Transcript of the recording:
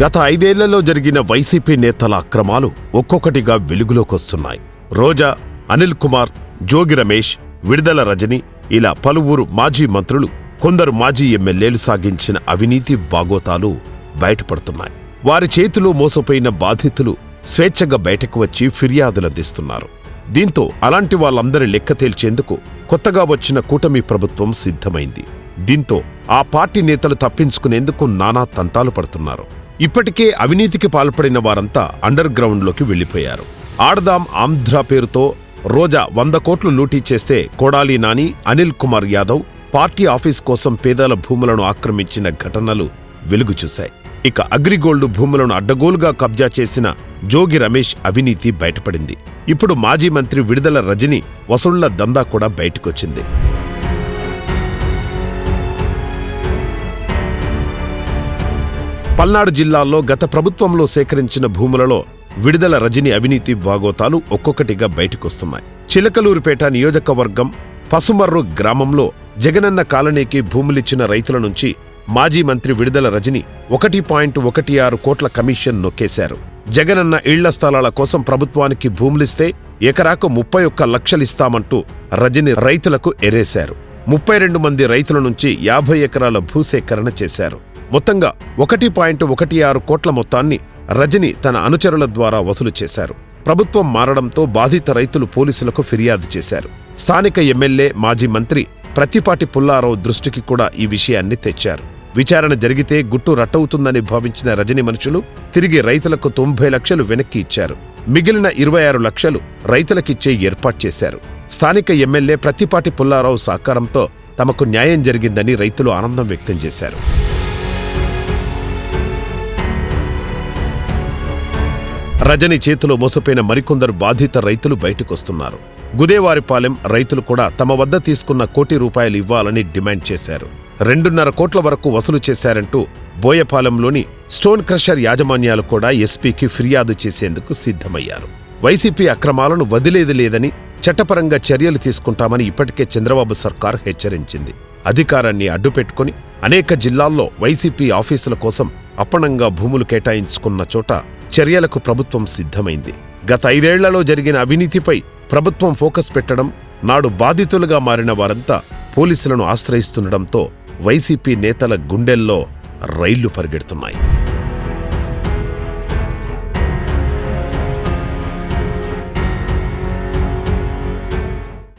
గత ఐదేళ్ళలో జరిగిన వైసీపీ నేతల అక్రమాలు ఒక్కొక్కటిగా వెలుగులోకొస్తున్నాయి. రోజా అనిల్ కుమార్ జోగి రమేష్ విడుదల రజని ఇలా పలువురు మాజీ మంత్రులు కొందరు మాజీ ఎమ్మెల్యేలు సాగించిన అవినీతి బాగోతాలు బయటపడుతున్నాయి. వారి చేతిలో మోసపోయిన బాధితులు స్వేచ్ఛగా బయటకు వచ్చి ఫిర్యాదులందిస్తున్నారు దీంతో అలాంటి వాళ్ళందరి లెక్క తేల్చేందుకు కొత్తగా వచ్చిన కూటమి ప్రభుత్వం సిద్ధమైంది. దీంతో ఆ పార్టీ నేతలు తప్పించుకునేందుకు నానా తంటాలు పడుతున్నారు. ఇప్పటికే అవినీతికి పాల్పడిన వారంతా అండర్ గ్రౌండ్లోకి వెళ్ళిపోయారు ఆడదాం ఆంధ్ర పేరుతో రోజా వంద కోట్లు లూటీ చేస్తే కొడాలి నాని అనిల్ కుమార్ యాదవ్ పార్టీ ఆఫీస్ కోసం పేదల భూములను ఆక్రమించిన ఘటనలు వెలుగు చూశాయి. ఇక అగ్రిగోల్డ్ భూములను అడ్డగోలుగా కబ్జా చేసిన జోగి రమేష్ అవినీతి బయటపడింది. ఇప్పుడు మాజీ మంత్రి విడుదల రజని వసూళ్ళ దందా కూడా బయటకొచ్చింది. పల్నాడు జిల్లాలో గత ప్రభుత్వంలో సేకరించిన భూములలో విడుదల రజని అవినీతి బాగోతాలు ఒక్కొక్కటిగా బయటకొస్తున్నాయి. చిలకలూరుపేట నియోజకవర్గం పసుమర్రు గ్రామంలో జగనన్న కాలనీకి భూములిచ్చిన రైతుల నుంచి మాజీ మంత్రి విడుదల రజని ఒకటి పాయింట్ ఒకటి ఆరు కోట్ల కమిషన్ నొక్కేశారు. జగనన్న ఇళ్ళ స్థలాల కోసం ప్రభుత్వానికి భూములిస్తే ఎకరాకు ముప్పై ఒక్క లక్షలిస్తామంటూ రజని రైతులకు ఎరేశారు. ముప్పై రెండు మంది రైతుల నుంచి యాభై ఎకరాల భూసేకరణ చేశారు. మొత్తంగా ఒకటి పాయింట్ ఒకటి ఆరు కోట్ల మొత్తాన్ని రజని తన అనుచరుల ద్వారా వసూలు చేశారు. ప్రభుత్వం మారడంతో బాధిత రైతులు పోలీసులకు ఫిర్యాదు చేశారు. స్థానిక ఎమ్మెల్యే మాజీ మంత్రి ప్రతిపాటి పుల్లారావు దృష్టికి కూడా ఈ విషయాన్ని తెచ్చారు. విచారణ జరిగితే గుట్టు రట్టవుతుందని భావించిన రజని మనుషులు తిరిగి రైతులకు తొంభై లక్షలు వెనక్కి ఇచ్చారు. మిగిలిన ఇరవై ఆరు లక్షలు రైతులకిచ్చే ఏర్పాటు చేశారు. స్థానిక ఎమ్మెల్యే ప్రతిపాటి పుల్లారావు సహకారంతో తమకు న్యాయం జరిగిందని రైతులు ఆనందం వ్యక్తం చేశారు. రజని చేతిలో మోసపోయిన మరికొందరు బాధిత రైతులు బయటకొస్తున్నారు. గుదేవారిపాలెం రైతులు కూడా తమ వద్ద తీసుకున్న కోటి రూపాయలు ఇవ్వాలని డిమాండ్ చేశారు. రెండున్నర కోట్ల వరకు వసూలు చేశారంటూ బోయపాలెంలోని స్టోన్ క్రషర్ యాజమాన్యాలు కూడా ఎస్పీకి ఫిర్యాదు చేసేందుకు సిద్ధమయ్యారు. వైసీపీ అక్రమాలను వదిలేది లేదని చట్టపరంగా చర్యలు తీసుకుంటామని ఇప్పటికే చంద్రబాబు సర్కార్ హెచ్చరించింది. అధికారాన్ని అడ్డుపెట్టుకుని అనేక జిల్లాల్లో వైసీపీ ఆఫీసుల కోసం అప్పణంగా భూములు కేటాయించుకున్న చోట చర్యలకు ప్రభుత్వం సిద్ధమైంది. గత ఐదేళ్ళలో జరిగిన అవినీతిపై ప్రభుత్వం ఫోకస్ పెట్టడం నాడు బాధితులుగా మారిన వారంతా పోలీసులను ఆశ్రయిస్తుండటంతో వైసీపీ నేతల గుండెల్లో రైళ్ళు పరిగెడుతున్నాయి.